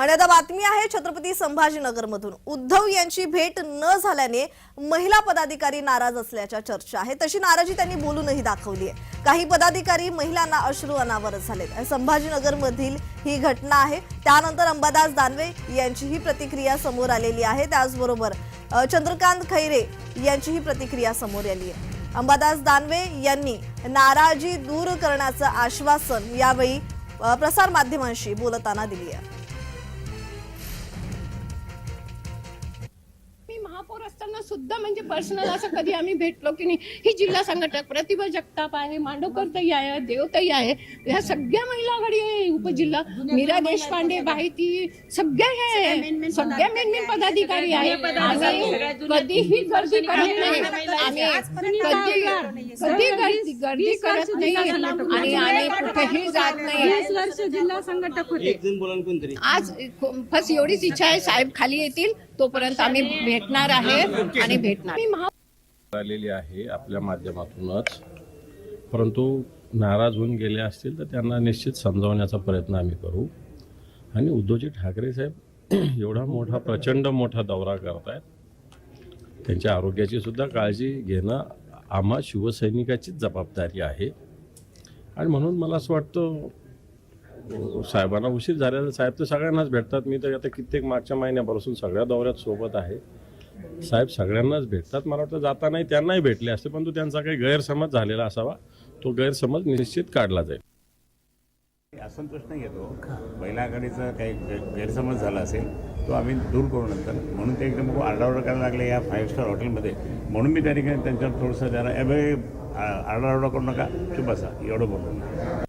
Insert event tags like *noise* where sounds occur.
आणि आता बातमी आहे छत्रपती संभाजीनगरमधून. उद्धव यांची भेट न झाल्याने महिला पदाधिकारी नाराज असल्याच्या चर्चा आहे तशी नाराजी त्यांनी बोलूनही दाखवली आहे. काही पदाधिकारी महिलांना अश्रू अनावरत झालेत. संभाजीनगरमधील ही घटना आहे. त्यानंतर अंबादास दानवे यांचीही प्रतिक्रिया समोर आलेली आहे. त्याचबरोबर चंद्रकांत खैरे यांचीही प्रतिक्रिया समोर आली आहे. अंबादास दानवे यांनी नाराजी दूर करण्याचं आश्वासन यावेळी प्रसार प्रसारमाध्यमांशी बोलताना दिली आहे. महापौर असताना सुद्धा म्हणजे पर्सनल असं कधी आम्ही भेटलो की नाही ही जिल्हा संघटक प्रतिभा जगताप आहे मांडवकर ताई आहे देवताई आहे ह्या सगळ्या महिला आघाडी आहे उपजिल्हा मीरा देशपांडे बाहिती सगळ्या हे सगळ्या मेन मेन पदाधिकारी आहे. कधीही गर्दी करत नाही. आम्ही कधी कधी गर्दी गर्दी करत नाही. आणि आम्ही कुठेही जात नाही. जिल्हा संघटक होते. आज बस एवढीच इच्छा आहे साहेब खाली येतील. तोपर्यंत आम्ही भेटणार आहे आणि भेटणार. मी महा आलेली आहे आपल्या माध्यमातूनच. परंतु नाराज होऊन गेले असतील तर त्यांना निश्चित समजावण्याचा प्रयत्न आम्ही करू. आणि उद्धवजी ठाकरे साहेब *clears throat* एवढा मोठा प्रचंड मोठा दौरा करतायत. त्यांच्या आरोग्याची सुद्धा काळजी घेणं आम्हा शिवसैनिकाचीच जबाबदारी आहे. आणि म्हणून मला असं वाटतं साहेबांना उशीर झालेला साहेब तर सगळ्यांनाच भेटतात. मी तर आता कित्येक मागच्या महिन्यापासून सगळ्या दौऱ्यात सोबत आहे. साहेब सगळ्यांनाच भेटतात. मला वाटतं जाता नाही त्यांनाही भेटले असते पण तो त्यांचा काही गैरसमज झालेला असावा. तो गैरसमज निश्चित काढला जाईल. असंतोष नाही येतो. महिला आघाडीचा काही गैरसमज झाला असेल तो आम्ही दूर करू नंतर. म्हणून ते एकदम खूप आरडाओरडा करायला लागले या फाईव्ह स्टार हॉटेलमध्ये म्हणून मी त्या ठिकाणी त्यांच्यावर थोडंसं जरा "ए बे, करू नका. शुभ असा एवढं बोलून